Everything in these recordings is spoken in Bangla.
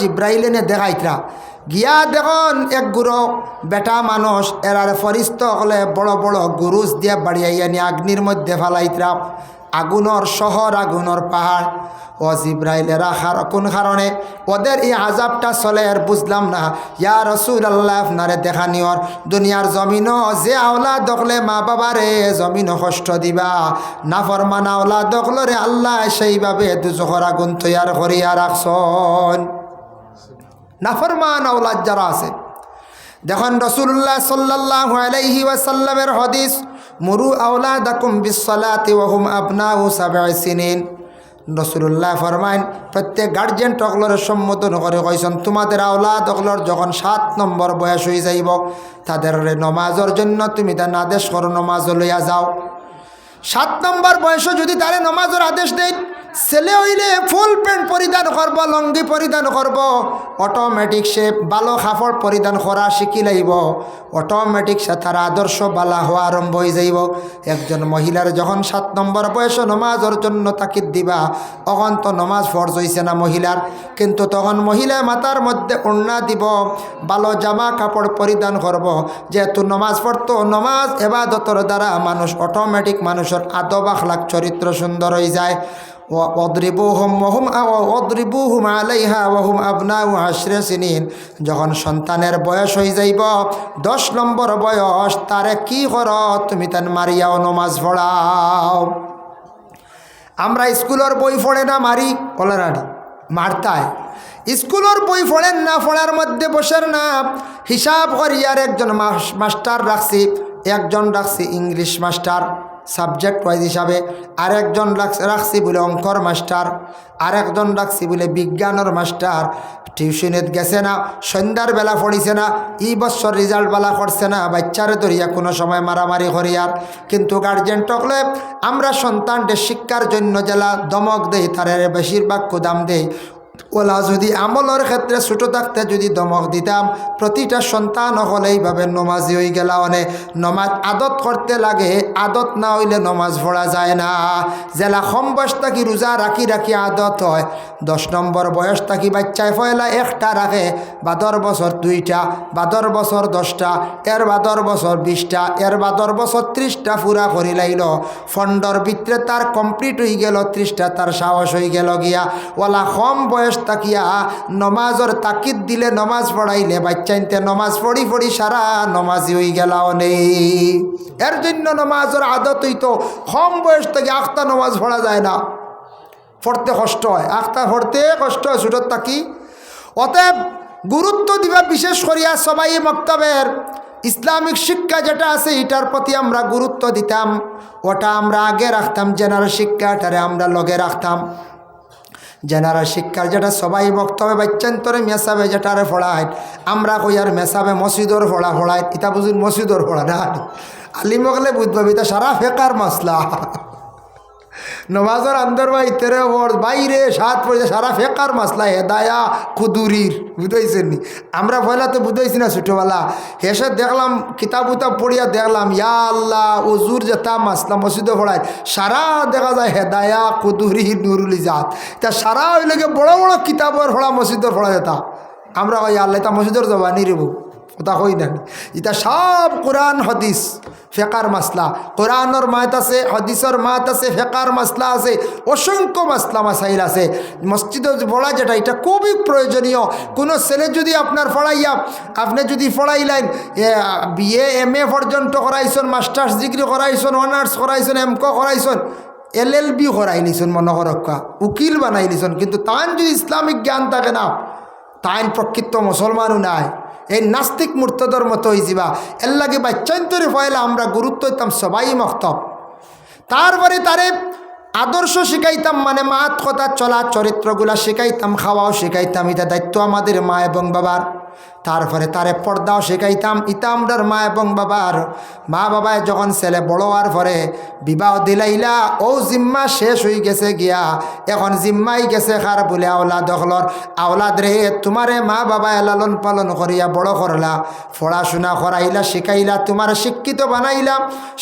জিব্রাইল এনে দেখাইতরা। গিয়া দেখুন এক গুরু বেটা মানুষ এরার ফরিস্ত হলে বড় বড় গুরুজ দিয়ে বাড়িয়াইয়া নিয়ে অগ্নির মধ্যে ফালাইতরা আগুনর শহর আগুনর পাহাড় ও জিব্রাইলেরা খার কোন কারণে ওদের এই আজাবটা চলে আর বুঝলাম না। ইয়া রসুল আল্লাহ আপনারে দেখা নিয়র দুনিয়ার জমিন, যে আওলা দখলে মা বাবারে জমিন কষ্ট দিবা। না ফরমান আওলা দখলরে আল্লাহ সেইভাবে দুজোহর আগুন তৈয়ার করিয়া রাখছন নাফরমান আওলাদ যারা আছে। দেখুন রসুল্লাহ সাল্লাহ আলাইহি ওয়াসাল্লামের হদিস, মুরু আওলাদাকুম বিশ্বলাতি ওহুম আবনাউ সাবে সিনিন। রসুল্লাহ ফরমাইন, প্রত্যেক গার্জেন টকলরের সম্বোধন করে কইসন তোমাদের আওলাদ অকলর যখন সাত নম্বর বয়স হয়ে যাইব, তাদের নমাজের জন্য তুমি তার আদেশ করো, নমাজ লইয়া যাও। সাত নম্বর বয়সে যদি তারে নমাজের আদেশ দেয় ছেলে হইলে ফুল প্যান্ট পরিধান করব লঙ্গি পরিধান করব অটোমেটিক সে ভালো কাপড় পরিধান করা শিখি লাইব অটোমেটিক সে তার আদর্শ বালা হওয়া আরম্ভ হয়ে যাইব একজন মহিলার যখন সাত নম্বর বয়সে নমাজের জন্য তাকিদ দিবা তখন তো নমাজ ফরজ হইছে না মহিলার কিন্তু তখন মহিলা মাতার মধ্যে উন্না দিব ভালো জামা কাপড় পরিধান করব যেহেতু নমাজ পড়তো নমাজ এবাদতর দ্বারা মানুষ অটোমেটিক মানুষের আদব আখলাক চরিত্র সুন্দর হয়ে যায়। অদ্রিবুহুম ওহুম অদ্রিবুহুম আলাইহা ওহুম আবনাউ আশরে সিনিন। যখন সন্তানের বয়স হয়ে যাইব, দশ নম্বর বয়স, তারে কি কর? তুমি তান মারিয়াও নমাজ পড়াও। আমরা স্কুলের বই পড়ে না মারি? কলেরানি মারতায়। স্কুলের বই পড়েন না, পড়ার মধ্যে বসের না। হিসাব করিয়ার একজন মাস্টার রাখছি, একজন রাখছি ইংলিশ মাস্টার। সাবজেক্ট ওয়াইজ হিসাবে আরেকজন রাখছি বলে অঙ্কর মাস্টার, আরেকজন রাখছি বলে বিজ্ঞানের মাস্টার। টিউশনেত গেছে না, সন্ধ্যার বেলা পড়িছে না এই বছর রেজাল্ট বালা করছে না, বাচ্চারে ধরিয়া কোনো সময় মারামারি করিয়ার কিন্তু গার্জেন টকলে, আমরা সন্তানদের শিক্ষার জন্য জেলা দমক দেই, তার বেশিরভাগ কুদাম দেই। ওলা যদি আমলের ক্ষেত্রে ছোটো থাকতে যদি দমক দিতাম প্রতিটা সন্তান হলে এইভাবে নমাজি হয়ে গেলা অনে নমাজ আদত করতে লাগে, আদত না হইলে নমাজ পড়া যায় না। জেলা কম বয়স থাকি রোজা রাখি রাখি আদত হয়। দশ নম্বর বয়স থাকি বাচ্চায় ফয়লা একটা রাখে বাদর বছর দুইটা বাদর বছর দশটা এর বাদর বছর বিশটা এর বাদর বছর ত্রিশটা পুরা করি লাইল। ফন্ডর ভিতরে তার কমপ্লিট হয়ে গেল ত্রিশটা তার সাহস হয়ে গেল গিয়া। ওলা কম বয়স তাকিয়া, নমাজর তাকিদ দিলে নমাজ পড়াইলে বাচ্চাইতে নমাজ পড়ি পড়ি সারা নমাজি হয়ে গেলাও নেই এর জন্য নমাজের আদত হইতো কম বয়স থেকে আখতা নমাজ পড়া যায় না। পড়তে কষ্ট হয়। আখতা পড়তে কষ্ট হয় ছোটোর তাকি। অতএব গুরুত্ব দিবা বিশেষ করিয়া সবাই মক্তবের ইসলামিক শিক্ষা যেটা আছে, এটার প্রতি আমরা গুরুত্ব দিতাম। ওটা আমরা আগে রাখতাম জেনারেল শিক্ষাটারে আমরা লগে রাখতাম। জেনারেল শিক্ষার যেটা সবাই বক্তব্য বাচ্চান্তরে মেসাবে যেটারে ফড়ায়। আমরা কই আর মেসাবে মসজিদর ফোড়া ফোড়ায় ইতা বুঝুন মসজিদর ফোড়া না। আলিমকলে বুঝবে তা সারা ফেকার মাসলা। নমাজর আন্দর বা ইতেরে বাইরে সাত পড়ে সারা ফেকার মাসলা, হেদায়া কুদুরির বুঝাইছেন নি আমরা পয়লা তো বুঝাইছি না ছোটোবেলা। হেসে দেখলাম, কিতাব উতাব পড়িয়া দেখলাম, ইয়া আল্লাহ ওজুর যেতা মাসলা মসজিদে পড়ায়, সারা দেখা যায় হেদায়া কুদুরি নুরুল জাত তা সারা ওই লাগে বড় বড় কিতাবের পড়া মসজিদের পড়া যেতা আমরা ওই আল্লাহ তা মসজিদের জবানি রেবু ওটা হই না এটা সব কোরআন, হদিস, ফেকার মাসলা। কোরআনর মাত আছে, হদিসর মাত আছে, ফেকার মাসলা আছে, অসংখ্য মাসলা, মাসাইল আছে। মসজিদে পড়া যেটা, এটা খুবই প্রয়োজনীয়। কোনো ছেলে যদি আপনার পড়াইয়া, আপনি যদি পড়াইলেন বিএ, এম এ পর্যন্ত করাইছেন, মাস্টার্স ডিগ্রি করাইছেন, অনার্স করাইছেন, এম ক করাইছেন, এল এল বি করাই নিছেন মনোহরক্ষা উকিল বানাই নিছেন। কিন্তু তান যদি ইসলামিক জ্ঞান থাকে না, তাইন প্রকৃত মুসলমানও নাই। এই নাস্তিক মূর্তদর মতো হয়ে যাবা এর লাগে বাচ্চান্তরে ফয়লা আমরা গুরুত্ব দিতাম সবাই মক্তব তারপরে তারে আদর্শ শিখাইতাম মানে মাত কথা, চলা চরিত্রগুলা শিখাইতাম, খাওয়াও শিখাইতাম, এটা দায়িত্ব আমাদের মা এবং বাবার। তারপরে তারে পর্দাও শেখাইতাম। ইতামডার মা এবং বাবার। মা বাবায় যখন ছেলে বড় হওয়ার পরে বিবাহ দিলাইলা, ও জিম্মা শেষ হয়ে গেছে গিয়া, এখন জিম্মাই গেছে খার বলে আওলা দখলর আওলাদ রে, তোমারে মা বাবায় লালন পালন করিয়া বড় করলা, পড়াশোনা করাইলা, শিখাইলা, তোমার শিক্ষিত বানাইলা।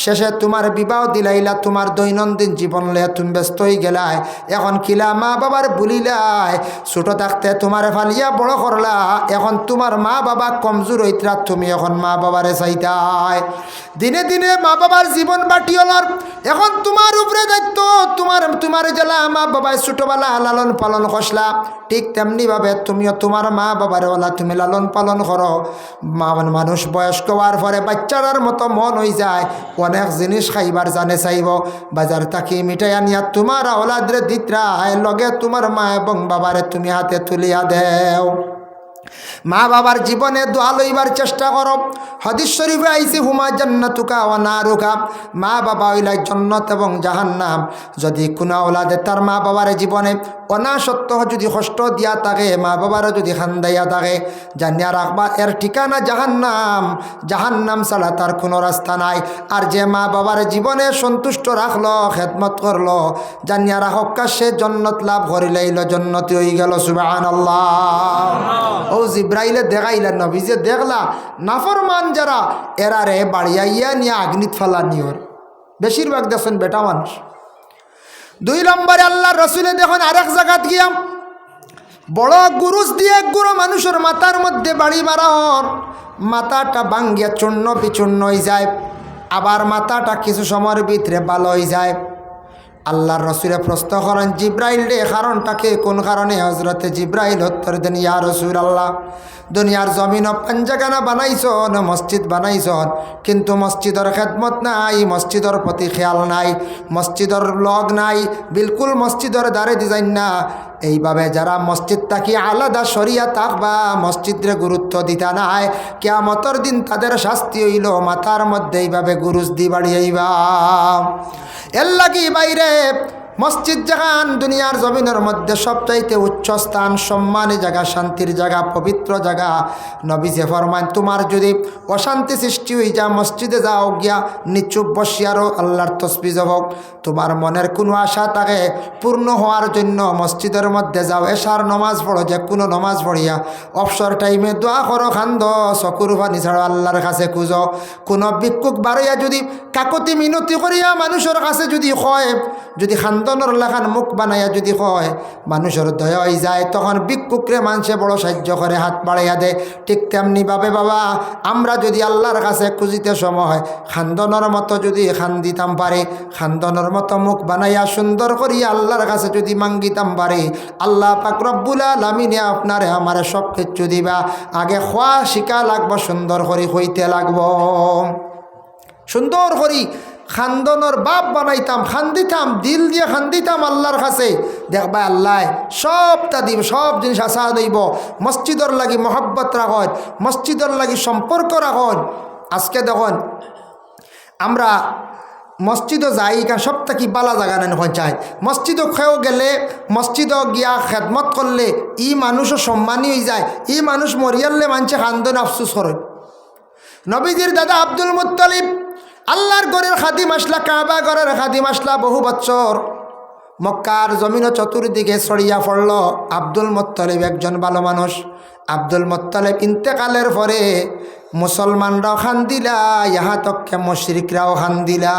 শেষে তোমার বিবাহ দিলাইলা, তোমার দৈনন্দিন জীবন লইয়া তুমি ব্যস্ত হয়ে গেলাই এখন কিলা মা বাবার বলিলাই ছোট থাকতে তোমার ফালিয়া বড় করলা, এখন তোমার মা বাবা কমজোর হইতরা, তুমি এখন মা বাবারে চাইতাই। দিনে দিনে মা বাবার জীবন বাটি হলার এখন তোমার উপরে দায়িত্ব, তোমার তোমার জেলা মা বাবায় ছোটবেলা লালন পালন করসলা ঠিক তেমনিভাবে তুমিও তোমার মা বাবার ওলা, তুমি লালন পালন করো। মা, মানুষ বয়স্ক হওয়ার পরে বাচ্চারার মতো মন হয়ে যায়, অনেক জিনিস খাইবার জানে চাইব। বাজার থাকি মিঠাই আনিয়া তোমার ওলাদরে দিতরা লগে তোমার মা এবং বাবারে তুমি হাতে তুলিয়া দেও। মা বাবার জীবনে দোয়া লইবার চেষ্টা করো। হদিস শরীফে আইসি হুমা জান্নাতুকা ও না রুকা মা বাবা হইলাই জন্নত এবং জাহান্নাম। যদি কোনো ওলাদে তার মা বাবার জীবনে অনাসত্য যদি কষ্ট দিয়া থাকে মা বাবারও যদি খান্দাইয়া থাকে জানিয়া রাখবা এর ঠিকানা জাহান্নাম। জাহান্নাম ছাড়া তার কোনো রাস্তা নাই। আর যে মা বাবার জীবনে সন্তুষ্ট রাখল খেদমত করল জানিয়া রাখক্কা সে জন্নত লাভ করিলাইল জন্নতি হয়ে গেল সুবাহ আল্লাহ ও জিব্রাইলে দেখাইলে নবীজে দেখলা, নাফরমান যারা এরা এরারে বাড়িয়াইয়া নিয়ে আগ্নিত ফেলা নিয়র। বেশিরভাগ দেখছেন বেটা মানুষ। দুই নম্বরে আল্লাহ রসুলে দেখুন আরেক জায়গাত গিয়াম বড় গুরুজ দিয়ে গুরু মানুষের মাথার মধ্যে বাড়ি মারা হন মাথাটা ভাঙ্গিয়া চূর্ণ বিচূর্ণ হয়ে যায়, আবার মাথাটা কিছু সময়ের ভিতরে ভালো হয়ে যায়। আল্লাহর রসুরে প্রশ্ন করেন, জিব্রাইল রে কারণটাকে কোন কারণে? হজরতে জিব্রাইল উত্তর দেন, ইয়া রসুল আল্লাহ দুনিয়ার জমিন পাঞ্জাগানা বানাইছন, মসজিদ বানাইছন, কিন্তু মসজিদর খেদমত নাই, মসজিদর প্রতি খেয়াল নাই, মসজিদর লগ নাই, বিলকুল মসজিদর দ্বারে ডিজাইন না এইভাবে যারা মসজিদ থাকি আলাদা সরিয়া থাকবা মসজিদরে গুরুত্ব দিতা হয় কেয়ামতর দিন তাদের শাস্তি হইল মাথার মধ্যে এইভাবে গুরুজ দি বাড়িয়াইবা এর লাগি বাইরে মসজিদ জাগান, দুনিয়ার জমিনের মধ্যে সবচাইতে উচ্চ স্থান, সম্মানী জায়গা শান্তির জায়গা পবিত্র জায়গা নবীজে ফরমান তোমার যদি অশান্তি সৃষ্টি হয়ে যা মসজিদে যাও, গিয়া নিচুপ বসিয়ারও আল্লাহর তসবিজ হোক তোমার মনের কোনো আশা থাকে পূর্ণ হওয়ার জন্য মসজিদের মধ্যে যাও। এশার নমাজ পড়ো, যে কোনো নমাজ পড়িয়া। অবসর টাইমে দোয়া করো, খান্দ চকুর পানি ছাড়ো, আল্লাহর কাছে খুঁজো। কোনো বিক্ষুক বাড়িয়া যদি কাকতি মিনতি করিয়া মানুষের কাছে যদি হয় যদি খান্দনের লেখান মুখ বানাইয়া যদি হয় মানুষের দয়া হয়ে যায়, তখন ভিক্ষুকরে মানুষে বড় সাহায্য করে হাত বাড়াইয়া দেয় ঠিক তেমনিভাবে বাবা, আমরা যদি আল্লাহর কাছে খুঁজিতে সময় খান্দনের মতো যদি খান দিতাম পারে খান্দনের মতো মুখ বানাইয়া সুন্দর করিয়া আল্লাহর কাছে যদি মাঙ্গিতাম পারে আল্লাহ পাক রব্বুল আলমিনে আপনারে আমারে সব কিছু দিবা। আগে খোয়া শিকা লাগবো সুন্দর করে হইতে লাগবো। সুন্দর করি খান্দনের বাপ বানাইতাম, খান্দিতাম, দিল দিয়ে খান্দিতাম আল্লাহর কাছে। দেখবা আল্লাহ, সবটা দিব সব জিনিস আশা দইব মসজিদর লাগি মহব্বত রাখন, মসজিদর লাগি সম্পর্ক রাখন। আজকে দেখুন, আমরা মসজিদও যাই কারণ সব থাকি বালা জায়গা নেন চাই? মসজিদও খেয়েও গেলে মসজিদও গিয়া খেদমত করলে ই মানুষও সম্মানী হয়ে যায়, ই মানুষ মরিয়ালে মানছে খান্দন আফসুস করে। নবীজির দাদা আব্দুল মুত্তালিব আল্লাহর গড়ের খাদিম আসলা কাবা গড়ের খাদিম আসলা বহু বছর। মক্কার জমিন চতুর্দিকে ছড়িয়া পড়ল। আব্দুল মোত্তালিব একজন ভালো মানুষ। আব্দুল মোত্তালিব ইন্তেকালের পরে মুসলমানরাও খান দিলা, ইহা তক্ষে মশরিকরাও খান দিলা।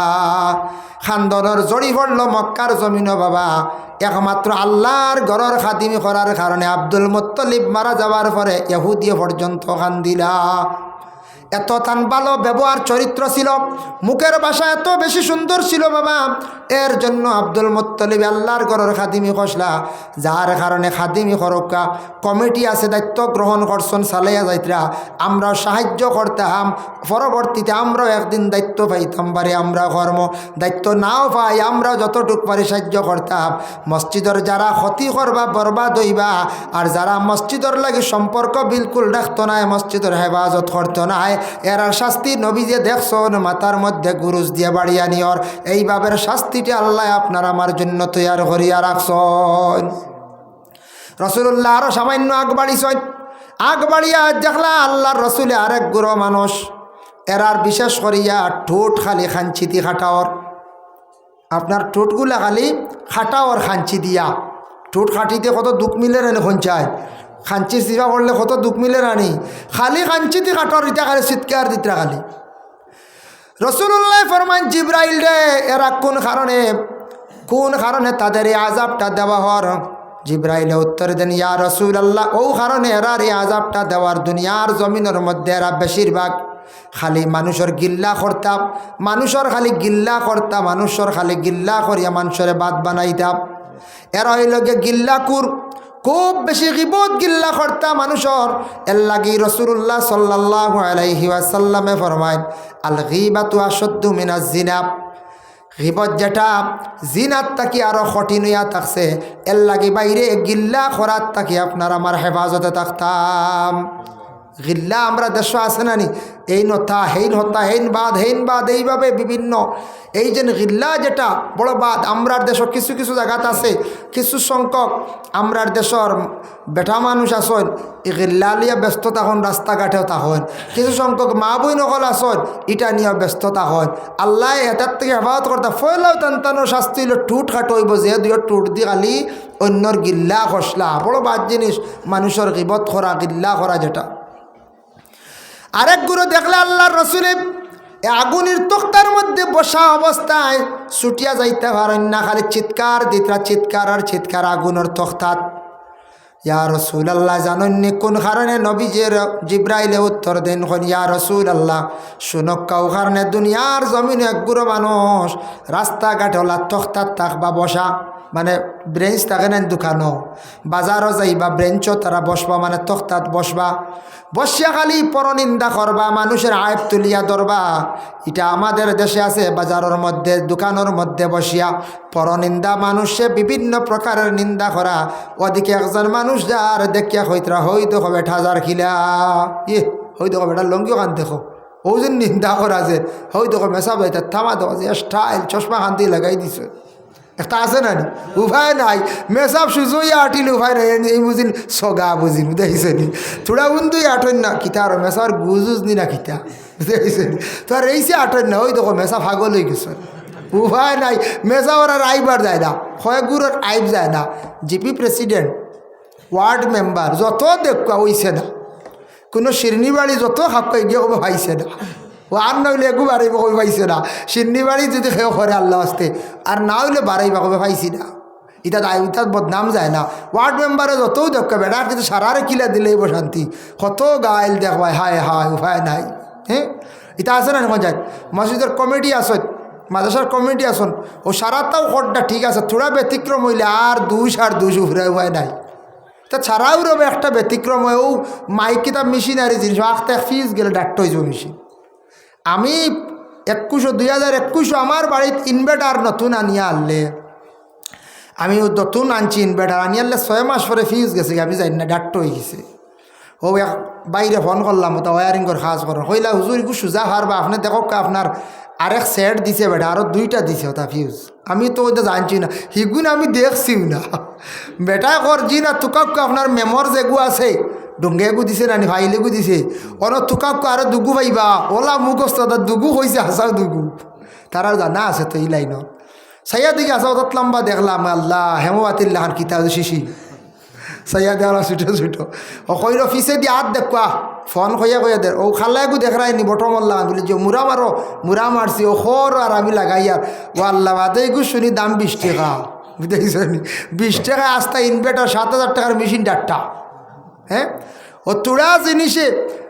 খান্দনের জড়ি পড়ল মক্কার জমিন বাবা। একমাত্র আল্লাহর গড়র খাদিমি করার কারণে আব্দুল মোত্তলিব মারা যাওয়ার পরে ইহুদিয়ে পর্যন্ত খান দিলা। এত তান ভালো ব্যবহার চরিত্র ছিল, মুখের ভাষা এত বেশি সুন্দর ছিল বাবা। এর জন্য আব্দুল মোত্তলিব আল্লাহর ঘরের খাদিমি খসলা, যার কারণে খাদিমি খরকা কমিটি আছে, দায়িত্ব গ্রহণ করছেন সালাইয়া যাইত্রা। আমরা সাহায্য করতাম পরবর্তীতে আমরাও একদিন দায়িত্ব পাইতাম পারে আমরা কর্ম। দায়িত্ব নাও পাই আমরাও যতটুক পারি সাহায্য করতাম। মসজিদের যারা ক্ষতি করবা বরবাদ হইবা আর যারা মসজিদের লাগে সম্পর্ক বিলকুল রাখতো নাই মসজিদের হেফাজত করতো নাই। এরার শাস্তি নবী যে দেখছন মাথার মধ্যে গুরুজ দিয়ে বাড়িয়া নিয়র এইভাবে শাস্তিটি আল্লাহ আপনার আমার জন্য তৈয়ার করিয়া রাখছন রসুল্লাহ আরও সামান্য আগ বাড়িছন আগ বাড়িয়া দেখলা আল্লাহর রসুলে আরেক গুরো মানুষ। এরার বিশেষ করিয়া ঠোঁট খালি খাঞ্চিতি খাটাওর। আপনার ঠোঁটগুলা খালি খাটাওর খাঞ্চি দিয়া। ঠোঁট খাটিতে কত দুঃখ মিলে রানি খঞ্চায়। খাঞ্চি চিপা করলে কত দুঃখ মিলে রানি। খালি খাঞ্চিতি খাটর ইটা খালি চিৎকার দিতরা খালি। রসুল্লাহ ফরমান জিব্রাইল রে, এরা কোন কারণে? কোন কারণে তাদের এই আজাবটা দেওয়া হর জিব্রাইলে উত্তর দেন, ইয়া রসুল আল্লাহ ও কারণে এরার এই আজাবটা দেওয়ার দুনিয়ার জমিনের মধ্যে এরা বেশিরভাগ খালি মানুষের গিল্লা করতাম মানুষের খালি গিল্লা করতাম মানুষের খালি গিল্লা করিয়া মানুষের বাদ বানাইতাম এরা হইল গিয়ে গিল্লা কুর। খুব বেশি গিবত গিল্লা করতা মানুষের। এর লাগি রসুল্লাহ সাল্লাহ আলাইহি ওয়াসাল্লামে ফরমাইন আল গিবাতু আশদ্দু মিনাজ জিনাব গিবত যেটা, জিনাত তাকি আরও কঠিন থাকছে। এর লাগে বাইরে গিল্লা খরাত তাকি আপনার আমার হেফাজতে থাকতাম। গিল্লা আমরা দেশ আছে না নি? এই নথা হেইন হতা হেইন বাদ হেইন বাদ এইভাবে বিভিন্ন। এই যে গিল্লা যেটা, বড় বাদ, আমরার দেশ কিছু কিছু জায়গাত আছে, কিছু সংখ্যক আমরার দেশের বেটা মানুষ আসন এই গিল্লা লিয়া ব্যস্ত তখন রাস্তাঘাটেও তখন কিছু সংখ্যক মা বই নকল আসন ইটা নিয়ে ব্যস্ততা তখন আল্লাহ এটার থেকে হেফাজত করতে ফয়লাও তান্তানোর শাস্তি হইল টুট খাটো হইব যে দুই টুট দি খালি অন্যর গিল্লা খসলা বড় বাদ জিনিস মানুষের গিবত করা গিল্লা করা যেটা। আরেক গুরু দেখলে আল্লাহর রসুলে এ আগুনের তক্তার মধ্যে বসা অবস্থায় ছুটিয়া যাইতে পারেন না, খালি চিৎকার দিতরা চিৎকার আর চিৎকার আগুনের তক্তাত। ইয়া রসুল আল্লাহ জানন্নি কোন কারণে নবীজের জিব্রাইলে উত্তর দেন হন ইয়া রসুল আল্লাহ শুনক কাউ কারণে দুনিয়ার জমিনে এক গুরু মানুষ রাস্তাঘাট হলা তক্তার থাক বা বসা। মানে ব্রেঞ্চ থাকে না দোকানও বাজারও যাইবা ব্রেঞ্চও তারা বসবা মানে তক্তাত বসবা। বসিয়া খালি পরনিন্দা করবা মানুষের আয়ব তুলিয়া ধরবা এটা আমাদের দেশে আছে বাজারের মধ্যে দোকানের মধ্যে বসিয়া। পরনিন্দা মানুষে বিভিন্ন প্রকারের নিন্দা করা। ওদিকে একজন মানুষ যার দেখিয়া হইতরা হইতো হবে ঠাজার খিলা। ইয়ে হইতো হবে এটা লঙ্গিও কান দেখো। ও যে নিন্দা করা যে হইতো মেসা বাইতে থামা দেওয়া যে স্টাইল চশমা খান্তি লাগাই দিছে। একটা আছে না নি উভয় নাই। মেসাব সুজইয়া আটিল উভয় নাই। এই বুঝিন, সগা বুঝিন বুঝাইছে নি থোড়া উন্দুই আটন না, কিতা আর মেসার গুজুজ নি না কিতা? বুঝাইছে নি তো আর এইসে আটন না ওই দেখো মেসা ফাগল হয়ে গেছে। উভয় নাই। মেসা ওরা আইবার যায় না। কয়েকগুলোর আইব যায় না। জিপি প্রেসিডেন্ট ওয়ার্ড মেম্বার যত দেখা হইছে না। কোনো শিরনি বাড়ি যত খাপ গিয়ে পাইছে না। ও আর না হইলে একু বাড়াইব কবে পাইছে না। শিরনি বাড়ি যদি সেও করে আল্লাহ আসতে আর না হইলে বাড়াইবা কবে পাইছি না। ইটা ইটার বদনাম যায় না। ওয়ার্ড মেম্বারে যতও দেখা বেড়া কিন্তু সারারে কিলা দিলেই শান্তি। কত গাইল দেখবাই হায় হায়, উপায় নাই। হ্যাঁ ইটা আছে না এখন যায় মসজিদের কমিটি আসত মাদ্রাসার কমিটি আসন ও সারাটাও কটটা ঠিক আছে। থোড়া ব্যতিক্রম হইলে আর দুই সার দুই উফরে উপায় নাই। তা ছাড়াও রবে একটা ব্যতিক্রম হয় ও মাইকিতা মেশিনারি জিনিস আখতে ফিজ গেলে ডাক্তার হয়ে যাবে মেশিন আমি একুশো, দুই হাজার একুশো আমার বাড়িতে ইনভার্টার নতুন আনিয়া আনলে। আমি নতুন আনছি ইনভার্টার আনিয়ে আনলে ছয় মাস পরে ফিউজ গেছে আমি যাই না ডাক্তার হয়ে গেছে। ও বাইরে ফোন করলাম ওটা ওয়ারিংয়ের কাজ করেন কইলা হুজুর একটু সোজা হার বা আপনি দেখো আপনার আরেক সেট দিছে বেটা আরও দুইটা দিছে ওটা ফিউজ আমি তো ওইটা জানছি না হিগুন আমি দেখছিও না। বেটা করছি না, তুকাক আপনার মেমর যেগু আছে। ডুঙ্গে গু দিছে নানি ভাইলে গু দিছে ওর তুকাক আরও দুগু পাইবা। ওলা মুখস্থ দুগু হয়েছে হাসাও দুগু। তারা জানা আছে তো এই লাইনত। সাইয়া দিকে আসা অত লম্বা দেখলাম। আল্লাহ হেমবাতিল্লাহান কিতা শিশি। সাইয়া দেওয়া ছুটো ছুটো ও কইর ফিসে দিয়ে হাত দেখুয়া ফোন কইয়া কইয়া দে। ও দেখাই নি? বটম আল্লাহ বলি যে মুরা মারো মুরা মারছি ও খর আর আমি লাগাই আর ও আল্লাহ, বাদে গু শুনি দাম বিশ টাকা। বুঝতেছ বিশ টাকা আস্তা ইনভার্টার সাত হাজার টাকার মেশিন ডাট্টা হ্যাঁ ও তোরা জিনিসে,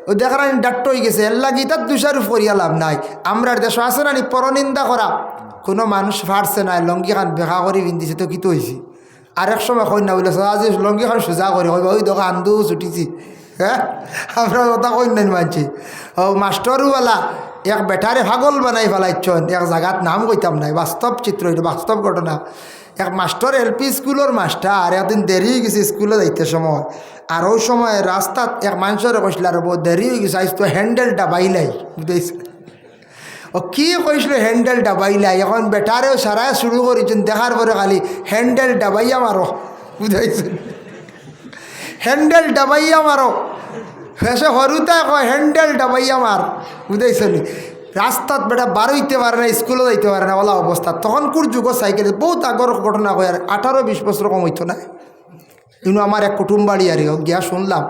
ও দেখার ডাক্তার হয়ে গেছে, এর লাগি তার দুষার ফরিয়া লাভ নাই। আমরা দেশ আছে না পরনিন্দা করা। কোনো মানুষ ফাটছে না, লঙ্গি খান বেখা করে পিন্ধিছে, তো কিতো হয়েছি আরেক সময় কই না বলে আজি লঙ্গি খান সোজা করে। কইবা ওই দোকান আন্দু ছুটিছি। হ্যাঁ আমরা কথা কই নাই মানছি। ও মাস্টরওয়ালা, এক বেটারে পাগল বানাই ফেলাইছন, এক জায়গাত নাম কইতাম নাই। বাস্তব চিত্র এটা, বাস্তব ঘটনা। এক মাস্টার এলপি স্কুলের মাস্টার একদিন দেরি গেছে স্কুলে যাইতে সময়। আর ওই সময় রাস্তাত এক মানুষের কইছিল, আর দেরি হয়ে গেছে তো হ্যান্ডেলটা বাইলাই। বুঝতেছে ও কি কইছিল হ্যান্ডেল ডাবাইলাই এখন বেটারেও সারাই শুরু করেছেন, দেখার পরে খালি হ্যান্ডেল ডাবাইয়া মারো। বুঝাইছেন হ্যান্ডেল ডাবাইয়া মারো। ফেসে হরুতে কয় হ্যান্ডেল ডাবাই আমার বুঝাইছ রাস্তাত বেটা বারোইতে পারে না স্কুলে যাইতে পারে না বলা অবস্থা। তখন কোর যুগ সাইকেল বহুত আগর ঘটনা কয়, আর আঠারো বিশ বছর কম হইতো না। ইনু আমার এক কুটুম বাড়ি আর গিয়া শুনলাম।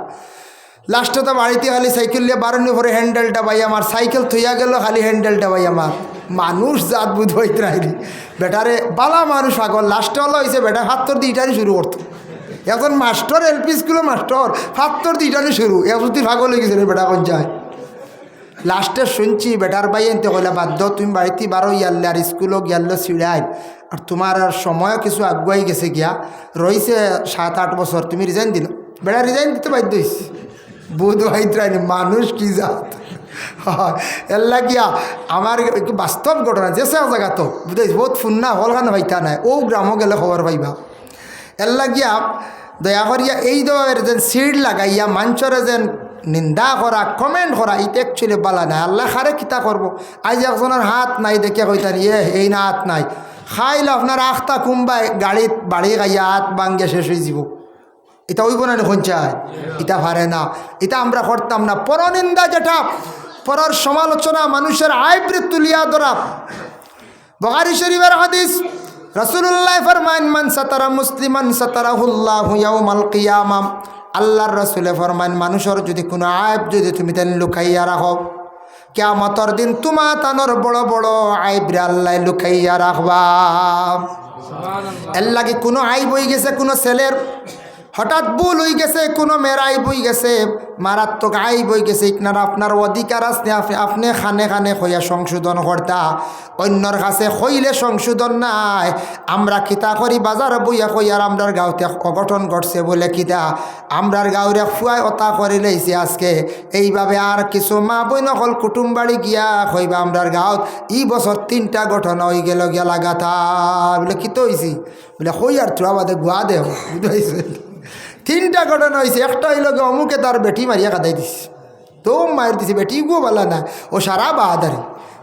লাস্টে তো বাড়িতে খালি সাইকেল নিয়ে বারণ পরে হ্যান্ডেলটা ভাই আমার, সাইকেল থইয়া গেল খালি হ্যান্ডেলটা ভাই আমার। মানুষ জাত বুধ হইতে রাইলি বেটারে, বালা মানুষ আগর লাস্টে হলো হয়েছে বেটা হাত্তর দিটারই শুরু করতো। এখন মাস্টার এলপি স্কুলে মাস্টার হাত্তর দিটারে শুরু। এত ভাগল হয়ে গেছে বেটা, কোন যায়। লাস্টে শুনছি বেটার ভাই, এনতে কইলা, বাধ্য, তুমি বাড়িতে বারো ইয়াল্লে আর স্কুলও গিয়াল্লো ছিড়াই আর তোমার আর সময়ও কিছু আগুয়াই গেছে গিয়া। রইছে সাত আট বছর তুমি রিজাইন দিল। বেটা রিজাইন দিতে বাধ্য হয়েছি বুধ হাইত্রাইনি মানুষ কি জাত? এল্লা গিয়া আমার বাস্তব ঘটনা, যে জায়গা তো বুঝাইছ বহুত ফুন্না হলখান হইতা নাই। ও গ্রামও গেলে খবর পাইবা। এল্লা গিয়া, দয়া করিয়া এই দয়ের যেন সিট লাগাইয়া মাঞ্চরে যেন নিন্দা করা কমেন্ট করা এটা অ্যাকচুয়ালি বালা নাই। আল্লাহ খারে কিতা করব? আজ একজনের হাত নাই দেখিয়া কইতার ইয়ে এই না হাত নাই। খাইলে আপনার আখতা কুম্বাই গাড়িত বাড়ি গাইয়া হাত বাঙ্গিয়া শেষ হয়ে যাব। এটা ওইব না চায় এটা পারে না। এটা আমরা করতাম না। পরনিন্দা যেটা পরর সমালোচনা মানুষের আইব্রে তুলিয়া ধরা। বহারি শরীফের হাদিস রসুল্লাহ ফরমান মান সাতারা মুসলিমান সাতারাহুল্লাহ ইয়াউমাল কিয়ামাম আল্লাহর রসুলে ফরমান মানুষের যদি কোনো আইব যদি তুমি তেন লুকাইয়া রাখো। কেমতর দিন তোমা তানোর বড় বড় আইব্রে আল্লাহ লুকাইয়া রাখবা। এর লাগে কোনো আইব হয়ে গেছে কোনো ছেলের? হঠাৎ ভুল হয়ে গেছে, কোনো মেয়েরাই বই গেছে, মারাত্মক আই বই গেছে। ইকনার আপনার অধিকার আছে, আপনি খানে খানে হইয়া সংশোধন করতা। অন্যর কাছে হইলে সংশোধন নাই। আমরা কিতা করি, বাজার বইয়া কইয়ার আমরার গাঁওতে অঘটন ঘটছে বলে কিতা আমরার গাঁওরে ফুয়াই অতা করে লইছে আজকে। এইভাবে আর কিছু মা বই নকল কুটুম বাড়ি গিয়া কইবা আমরার গাঁৱত ই বছর তিনটা গঠন হয়ে গেল গিয়া লাগাতার। বলে কিতো হয়েছি বলে হই আর তোরা বাদে গুয়া দে বুঝতে তিনটা ঘটনা হয়েছে একটা হইল গিয়ে অমুকে তার বেটি মারিয়া কাদাই দিস তো মার দিছে। বেটিও বালা না, ও সারা বাহাদারি।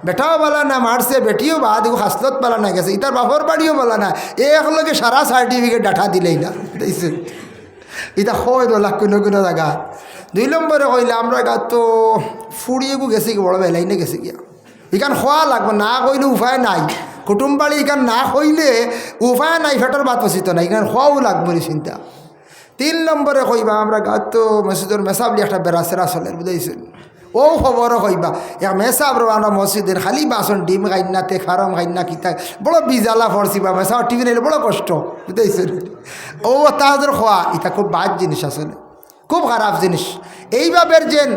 বেটাও বালা না, মারছে। বেটিও বাদ হাসলত বালা না, গেছে। ইতার বাপর বাড়িও বালা না। একলগে সারা সার্টিফিকেট ডাঠা দিলেই না দিছে। ইতা হয় লাখ কোনো কোনো জায়গা। দুই নম্বরে কইলে, আমরা গা তো ফুড়িয়ে গু গেছি বড় বেলাইনে গেছে গিয়া। ইখান খোয়া লাগবো, না কইলে উপায় নাই। কুটুম বাড়ি ইখান না কইলে উপায় নাই ফেটর বাত পচিত নাই। ইখান খোয়াও লাগবো চিন্তা। তিন নম্বরে কইবা, আমরা গাত তো মসজিদের মেসাবলি একটা বেড়া সেরা চলের বুঝাইছেন? ও খবরও কইবা এক মেসাব আমরা মসজিদের খালি বাসন, ডিম খাই না তে খারম খাই না কিতা, বড় বিজালা ফরসি বা মেসাব টিভি নিলে বড় কষ্ট, বুঝাইছেন? ও তাহাদের খোয়া এটা খুব বাদ জিনিস আসলে খুব খারাপ জিনিস। এইভাবে যেন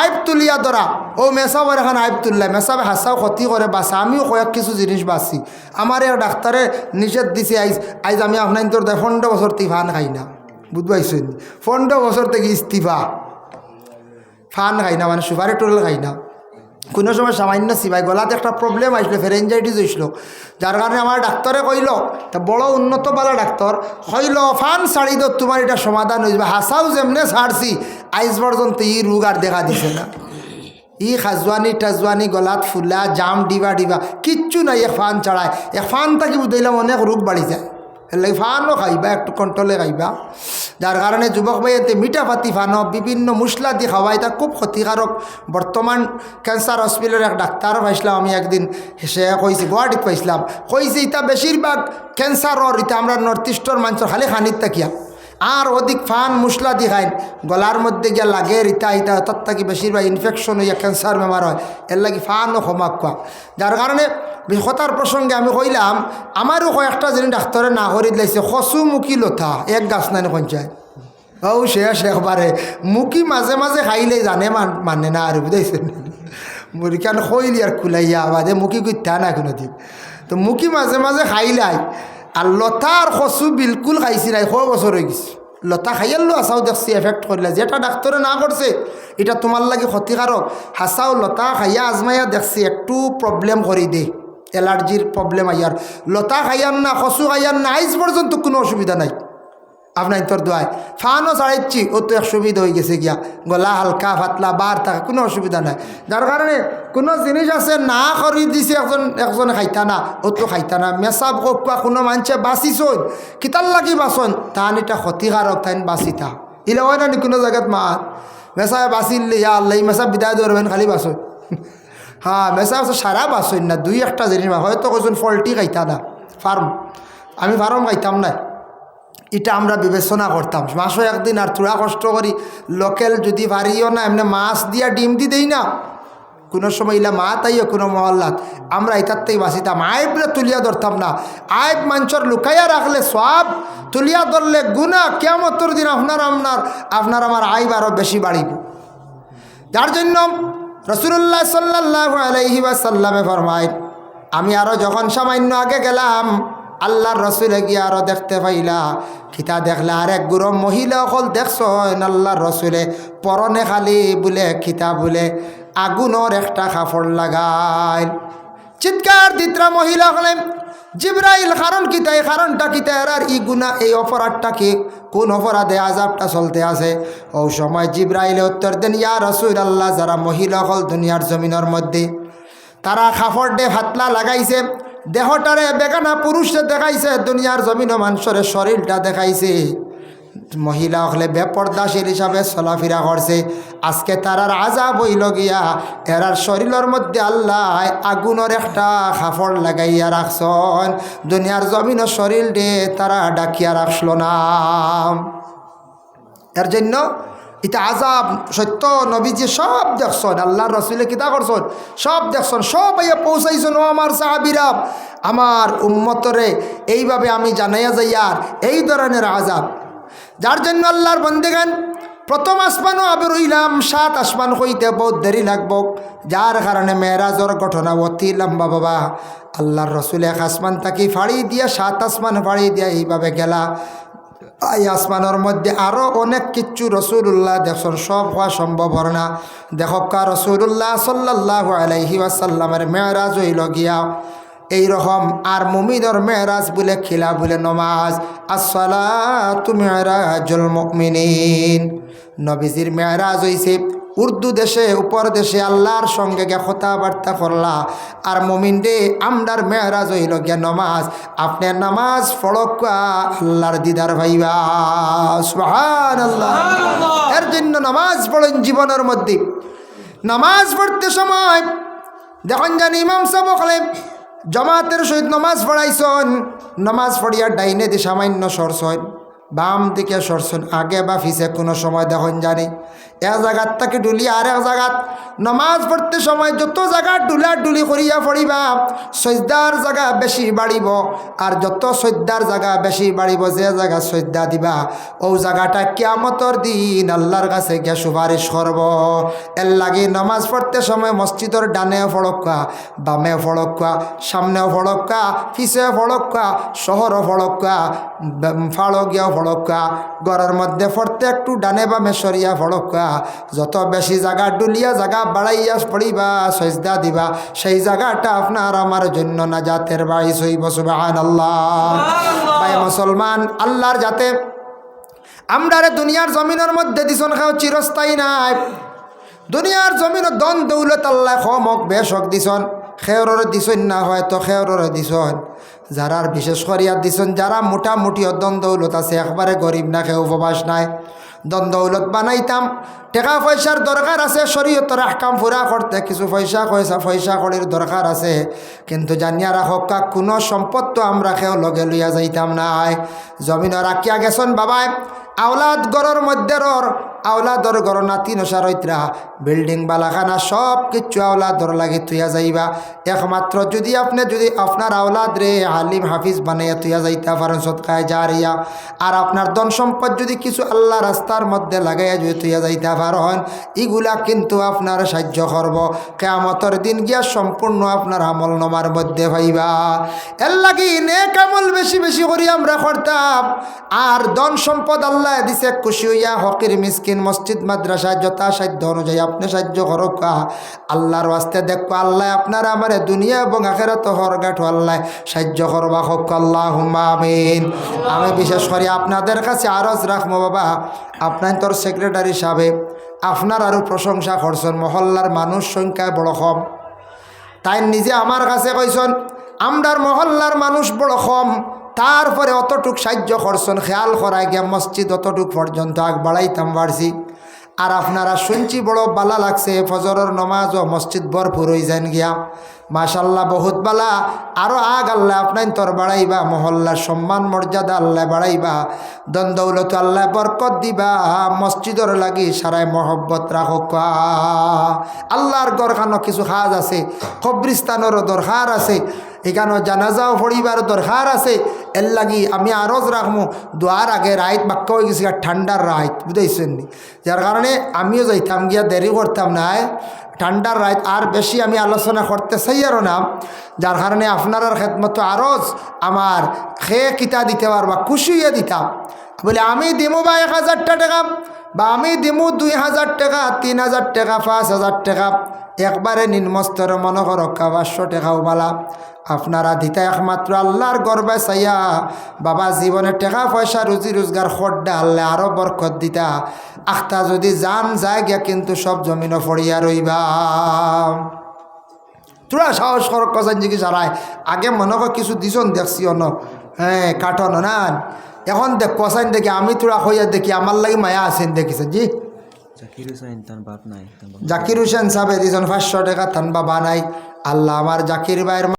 আইব তুলিয়া ধরা, ও মেসাবের এখন আইব তুললাই মেসাবে হাসাও ক্ষতি করে, বাসা আমিও কয়েক কিছু জিনিস বাঁচি আমার এক ডাক্তারে নিষেধ দিছে, আইজ আইজ আমি আপনার তোর পনেরো বছর তিফান খাই না। বুঝবাইছেন পনেরো বছর থেকে ইস্তিফা। ফান খাই না মানে সুপারি টোল খাই না। কোনো সময় সামান্য সিবাই গলাতে একটা প্রবলেম আসলো ফেরেঞ্জাইটিস হয়েছিল যার কারণে আমার ডাক্তারে কইল, তা বড় উন্নত বালা ডাক্তার, কইল, ফান ছাড়ি দো তোমার এটা সমাধান হয়ে যাবে হাসাও যেমনে ছাড়ছি, আইজ পর্যন্ত ই রোগ আর দেখা দিছে না। ই খাজওয়ানি টাজওয়ানি গলাত ফুলা, জাম ডিবা ডিবা, কিচ্ছু নাই, এক ফান চড়ায় এক ফান থাকি বুঝলাম অনেক রোগ বাড়ি যায়। এর ফানো খাইবা একটু কন্ট্রোলে খাইবা। যার কারণে যুবক ভাই মিঠা পাতি ফানো, বিভিন্ন মশলা দিয়ে খাওয়া এটা খুব ক্ষতিকারক বর্তমান ক্যান্সার হসপিটালের এক ডাক্তার পাইছিলাম, আমি একদিন সে কইছি গুয়াহাটিত পাইছিলাম। কইছি ইটা বেশিরভাগ ক্যান্সারর ইটা আমরা নর্থ ইস্টর মানুষের খালি খানিত তাকিয়া আর অধিক ফান মশলা দি খাইন গলার মধ্যে গিয়া লাগে ইটা ইটা তার থাকি বেশিরভাগ ইনফেকশন হইয়া ক্যান্সার বেমার হয়। এর লাগি ফানও ক্ষমা কোয়া যার কারণে কথার প্রসঙ্গে আমি কইলাম আমারও কয়েকটা জিনিস ডাক্তারে না করি দিলাইছে খসু মুখী লথা এক গাছ নাই পঞ্চায়েত ও শেষ একবারে মুখি মাঝে মাঝে খাইলে জানে মানে না আর বুঝাইছেন কেন খইলি আর খুলাইয়া বাদে মুখি গুথা না কোনো দিন। তো মুখি মাঝে মাঝে খাইলাই। আর লতার খসু বিলকুল খাইছি নাই, শ বছর হয়ে গেছে। লতা খাইয়ালো আসাও দেখছি এফেক্ট করলে যেটা ডাক্তারে না করছে এটা তোমার লাগে ক্ষতিকারক হাসাও লতা খাইয়া, আজমাইয়া দেখছি, একটু প্রবলেম করি দে। অ্যালার্জির প্রবলেম আইয়ার লতা খাইয়ার না খসু খাইয়ার না আইজ পর্যন্ত কোনো অসুবিধা নাই। আপনার তোর দোয়ায়। ফানও ছাড়াইছি ও তো এক সুবিধা হয়ে গেছে গিয়া। গলা হালকা পাতলা, বার থাকা, কোনো অসুবিধা নাই। যার কারণে কোনো জিনিস আছে, না করি দিছে একজন একজনে খাইতা না, ও তো খাইতা না। মেসাব কোকা কোনো মানুষে বাঁচিছন কিতার লাগি বাঁচন, তাহান এটা ক্ষতিকারক তাইন বাঁচিতা ইলে হয় না নি কোনো জায়গাত মাত। মেসায় বাঁচিলে, ইয়া আল্লাহ এই মেসা বিদায় ধরবেন খালি বাসন হ্যাঁ মেসা আছে সারা বাসন না, দুই একটা জিনিস হয়তো কইছেন ফলটি খাইতা না ফার্ম আমি ফার্ম খাইতাম না এটা আমরা বিবেচনা করতাম। মাসও একদিন আর তোরা কষ্ট করি, লোকেল যদি পারিও না, এমনি মাছ দিয়া ডিম দি দেই না। কোনো সময় ইলা মা তাইও কোনো মহল্লাত। আমরা থেকে বাঁচিতাম। আইবরে তুলিয়া ধরতাম না। আইব মাঞ্চর লুকাইয়া রাখলে সব, তুলিয়া ধরলে গুণা কেমতর দিন আপনার আপনার আপনার আমার আইব আরও বেশি বাড়িব। যার জন্য রসুল্লাহ সাল্লাহ আলহি সাল্লামে ফরমায়, আমি আরও যখন সামান্য আগে গেলাম আল্লাহর রসুলে গিয়ে আরও দেখতে পাইলা। খিতা দেখলে? আর এক গুরু, মহিলা অকল দেখছ আল্লাহর রসুলে। পরনে খালি বলে খিতা বলে। আগুনের একটা কাপড় লাগাই চিৎকার দিত্রা মহিলা হলেন জিব্রাইল কারণ কিতা এই কারণটা কিতা আর ই গুণা, এই অপরাধটা কি? কোন অপরাধে আজাবটা চলতে আছে? ও সময় জিব্রাইলে উত্তর দেন ইয়া রসুল আল্লাহ যারা মহিলা হল দুনিয়ার জমিনের মধ্যে। তারা কাপড় দে ফাতলা লাগাইছে। দেহটারে বেগানা পুরুষে দেখাইছে, দুনিয়ার জমিন মানুষের শরীরটা দেখাইছে। মহিলা হলে বেপর্দাশীল হিসাবে চলাফেরা করছে। আজকে তারার আজাব হইল গিয়া এরার শরীরের মধ্যে আল্লাহ আগুনের একটা খাফড় লাগাইয়া রাখছন। দুনিয়ার জমিন শরীর দে তারা ডাকিয়া রাখল না। এর জন্য এটা আজাব, সত্য, নবীজি সব দেখছন, আল্লাহর রসুলে কিতা করছন? সব দেখছন, সব আইয়া পৌঁছাইছন, ও আমার সাহাবিরা। আমার উম্মতরে এইভাবে আমি জানাইয়া যাই আর এই ধরনের আজাব। যার জন্য আল্লাহর বন্দেগান, প্রথম আসমানও আবে রইলাম, সাত আসমান হইতে বহুত দেরি লাগব। যার কারণে মেয়েরাজর ঘটনা অতি লম্বা বাবা। আল্লাহর রসুল এক আসমান তাকে ফাড়ি দিয়া, সাত আসমান ফাড়ি দিয়া এইভাবে গেলা। এই আসমানের মধ্যে আরও অনেক কিছু রসুল্লাহ দেখছেন সব হওয়া সম্ভব হর না। দেখকা রসুল্লাহ সাল্লাহ আলাইহি আসাল্লামের মেয়রাজ হইল গিয়া। এইরকম আর মুমিনর মেয়রাজ বলে খিলা বলে নমাজ। আসলা তুমি মেয়েরাজুল নবীজির মেয়রাজ হইছে উর্দু দেশে উপর দেশে আল্লাহর সঙ্গে গে কথাবার্তা করলা। আর মমিন রে আমরার মেহরাজ হইল গিয়া নমাজ। আপনার নামাজ ফড়কা আল্লাহর দিদার ভাইবা। এর জন্য নামাজ পড়েন জীবনের মধ্যে। নামাজ পড়তে সময় দেখুন জানি ইমাম সাহেব বলে জমাতের সহিত নমাজ পড়াইছন? নমাজ পড়িয়া ডাইনে দি সামান্য সরসন বাম দিকে সরসন আগে বা ফিসে কোনো সময় দেখুন জানি। এক জায়গাত তাকে ডুলি আর এক জায়গাত নমাজ পড়তে সময় যত জায়গা ডুলা ডুলি করিয়া পড়িবা সৈদার জায়গা বেশি বাড়িব আর যত সৈদার জায়গা বেশি বাড়িব যে জায়গা সৈদা দিবা ও জায়গাটা কিয়ামতর দিন আল্লাহর কাছে গিয়া সুপারিশ করব এর লাগি নমাজ পড়তে সময় মসজিদর ডানে ফড়কা বামে ফড়কা সামনেও ফড়কা পিছে ফড়কা শহরও ফড়কা ফাড়কিয়াও ফড়কা ঘরের মধ্যে পড়তে একটু ডানে বামে সরিয়া ফড়কা যত বেশি জায়গা ডুলিয়া জায়গা বাড়াইয়া পড়িবা সজদা দিবা সেই জায়গাটা আপনার আমার জন্য না জাতের বাড়ি সইব সুবাহান আল্লাহ ভাই মুসলমান আল্লাহর যাতে আমরারে দুনিয়ার জমিনের মধ্যে দিছন খাও চিরস্থায়ী নাই। দুনিয়ার জমিন দন দৌলত আল্লাহ খমক বেশক দিছন খেয়রের দিছন না হয়তো খেয়রের দিছন। যারার বিশেষ করিয়া দিছন যারা মোটামুটি দন দৌলত আছে একবারে গরিব না খেয়ে উপবাস নাই। দ্বন্দ্বৌলত বানাইতাম। টেকা পয়সার দরকার আছে শরীয়তর আহকাম ফুরা করতে কিছু পয়সা পয়সা পয়সা করির দরকার আছে। কিন্তু জানিয়া রাখক কোনো সম্পদ তো আমরা খেয়েও লগে লইয়া যাইতাম নাই। জমিন রাখিয়া গেছন বাবায় আওলাদ গড়র মধ্যের আওলাদর গড় নাতি নসার ঐত্রা। বিল্ডিং বালাখানা সব কিচ্ছু আওলাদর লাগে তুইয়া যাইবা। একমাত্র যদি আপনি যদি আপনার আওলাদ রে আলিম হাফিজ বানাইয়া তুইয়া যাইতে পারেন সৎকায় জারিয়া। আর আপনার ধন সম্পদ যদি কিছু আল্লাহ রাস্তার মধ্যে লাগাইয়া যদি তুইয়া যাইতে পারেন, এগুলা কিন্তু আপনার সাহায্য করব। কেয়ামতর দিন গিয়া সম্পূর্ণ আপনার আমল নমার মধ্যে ভাইবা এর লাগি নেক আমল বেশি বেশি করি আমরা করতাম। আর ধন সম্পদ আল্লাহ দিছে খুশি হইয়া হকির মিসকিন মসজিদ মাদ্রাসা যথা সাধ্য অনুযায়ী আপনি সাহায্য করক। আল্লাহর ওয়াস্তে দেখো, আল্লাহ আপনার আমার দুনিয়া এবং আখেরাত হরগাঠ আল্লাহ সাহায্য করবা হক আল্লাহ আমিন। আমি বিশেষ করে আপনাদের কাছে আরজ রাখব, বাবা, আপনার তোর সেক্রেটারি সাহেব, আপনার আরও প্রশংসা করছেন, মহল্লার মানুষ সংখ্যা বড় কম। তাই নিজে আমার কাছে কইসন আমরার মহল্লার মানুষ বড় কম। তারপরে অতটুক সাহায্য করছেন, খেয়াল করাই গিয়া মসজিদ অতটুক পর্যন্ত আগ বাড়াইতাম, বাড়ছি। আর আপনারা শুনছি বড় বালা লাগছে, ফজরের নমাজ ও মসজিদ ভরপুর হয়ে যান গিয়া। মাশাল্লাহ, বহুত বালা। আরও আগ আল্লাহ আপনার তোর বাড়াইবা, মহল্লার সম্মান, মর্যাদা আল্লাহ বাড়াইবা। দন দৌলত আল্লাহ বরকত দিবা। মসজিদর লাগি সারাই মহব্বত রাখক আল্লাহর গরখানো কিছু কাজ আছে, কবরিস্তানেরও দরকার আছে, এখানেও জানাজাও পড়িবার দরকার আছে। এর লাগি আমি আরজ রাখমু। দোয়ার আগে রাইত বাক্য হয়ে গেছি ঠান্ডার রাইত, বুঝাইছেন যার কারণে আমিও যাইতাম গিয়া, দেরি করতাম না ঠান্ডার রাইত আর বেশি আমি আলোচনা করতে চাই আরও না। যার কারণে আপনার খেদমত আরজ আমার খেয়ে কিতা দিতে পারবা, খুশি হয়ে দিতাম। বলে, আমি দিমু বা এক হাজারটা টাকা, বা আমি দিমু দুই হাজার টাকা, তিন হাজার টাকা, পাঁচ হাজার টাকা। একবারে নিম্নস্তর মনে করো পাঁচশো টাকাও বালা আপনারা দিতা একমাত্র আল্লাহর গর্বে চাইয়া বাবা জীবনে টাকা পয়সা রুজি রোজগার খড্ডা আল্লাহ আরও বরকত দিতা। আখতা যদি যান যায় গিয়া কিন্তু সব জমিনও পড়িয়া রইবা। তোরা সাহস কর কসান জিগি সারায় আগে মনে কর কিছু দিছন দেখছি অন। হ্যাঁ কাঠন না। এখন দেখ কসাইন দেখি আমি তোরা হইয়া দেখি আমার লাগি মায়া আছেন দেখিছে জি। জাকির হোসেন সাহেব পাঁচশো টাকা থান বাবা নাই আল্লাহ আমার জাকির ভাইয়ের